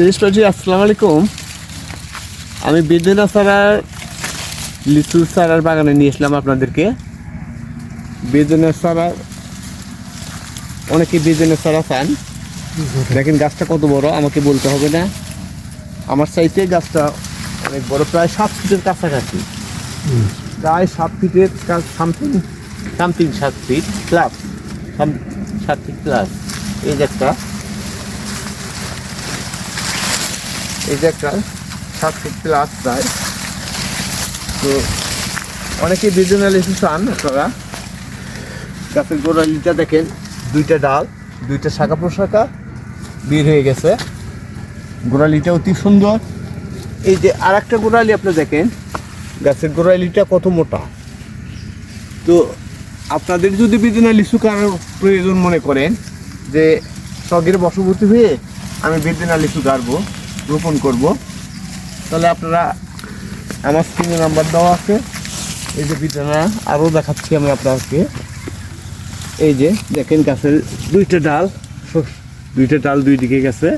দেশবাসী আসসালামু আলাইকুম। আমি বেদনা সারার লিচু সারার বাগানে নিয়ে এসলাম আপনাদেরকে। বেদনা সারার অনেকে বেদনা সারা চান দেখেন গাছটা কত বড়, আমাকে বলতে হবে না। আমার চাইতে গাছটা অনেক বড়, প্রায় সাত ফিটের কাছাকাছি। প্রায় সাত ফিটের সামথিং সামথিং সাত ফিট প্লাস সাত ফিট প্লাস এই যে একটা এই যে একটা সাত ফিট প্লাস প্রায় তো অনেকে বিভিন্ন লিচু চান আপনারা। গাছের গোড়ালিটা দেখেন, দুইটা ডাল, দুইটা শাখা প্রশাখা বের হয়ে গেছে। গোড়ালিটা অতি সুন্দর। এই যে আর একটা গোড়ালি আপনি দেখেন, গাছের গোড়ালিটা কত মোটা। তো আপনাদের যদি বেদনা লিচু কারোর প্রয়োজন মনে করেন, যে শখের বশবর্তী হয়ে আমি বেদনা লিচু গাড়বো। রোপণ করব। তাহলে আপনারা আমার স্ক্রিনে নাম্বার দেওয়া আছে। এই যে বেদনা আরও দেখাচ্ছি আমি আপনাকে এই যে, দেখেন গাছের দুইটা ডাল দুইটা ডাল দুই দিকে গেছে।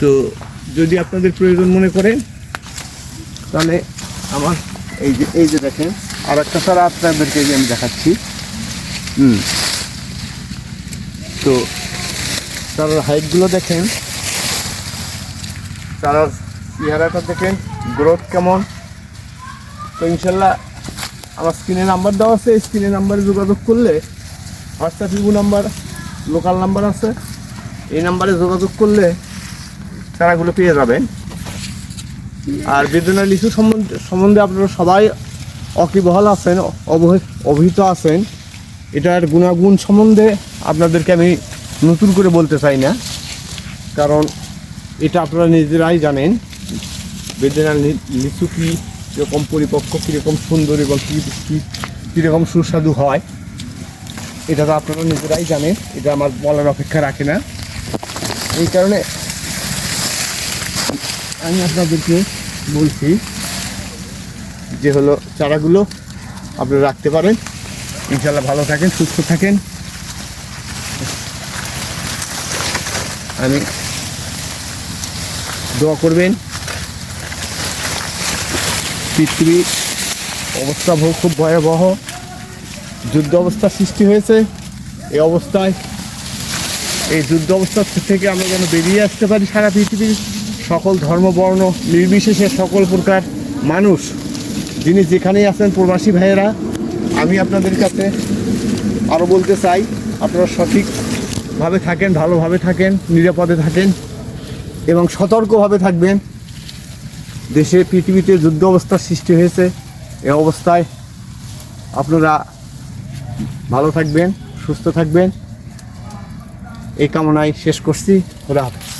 তো যদি আপনাদের প্রয়োজন মনে করেন, তাহলে আমার এই যে এই যে দেখেন আর একটা ছাড়া আপনাদেরকে আমি দেখাচ্ছি। হুম। তো তার হাইটগুলো দেখেন। তার চেহারাটা দেখেন গ্রোথ কেমন? তো ইনশাল্লাহ আমার স্ক্রিনে নাম্বার দেওয়া আছে স্ক্রিনে নাম্বারে যোগাযোগ করলে WhatsApp you number local number আছে। এই নাম্বারে যোগাযোগ করলে চারাগুলো পেয়ে যাবেন। আর বেদনা লিচু সম্বন্ধে সম্বন্ধে আপনারা সবাই অকিবহাল আছেন অবহিত আছেন। এটার গুণাগুণ সম্বন্ধে আপনাদেরকে আমি নতুন করে বলতে চাই না। কারণ এটা আপনারা নিজেরাই জানেন। বেদনা লিচু কী কীরকম পরিপক্ক, কীরকম সুন্দর এবং কী কী- কীরকম সুস্বাদু হয়, এটা তো আপনারা নিজেরাই জানেন। এটা আমার বলার অপেক্ষা রাখে না। এই কারণে আমি আপনাদেরকে বলছি যে হলো চারাগুলো আপনারা রাখতে পারেন। ইনশাল্লাহ ভালো থাকেন, সুস্থ থাকেন। আমি দোয়া করবেন। পৃথিবী অবস্থা খুব ভয়াবহ। যুদ্ধ অবস্থা সৃষ্টি হয়েছে। এই অবস্থায়, এই যুদ্ধ অবস্থা থেকে আমরা যেন বেরিয়ে আসতে পারি সারা পৃথিবীর সকল ধর্ম, বর্ণ, নির্বিশেষে সকল প্রকার মানুষ। যিনি যেখানেই আছেন, প্রবাসী ভাইয়েরা, আমি আপনাদের কাছে আরও বলতে চাই, আপনারা সঠিকভাবে থাকেন, ভালোভাবে থাকেন, নিরাপদে থাকেন। এবং সতর্কভাবে থাকবেন। দেশে পৃথিবীতে যুদ্ধ অবস্থার সৃষ্টি হয়েছে, এ অবস্থায় আপনারা ভালো থাকবেন, সুস্থ থাকবেন। এই কামনায় শেষ করছি। খোদা হাফেজ।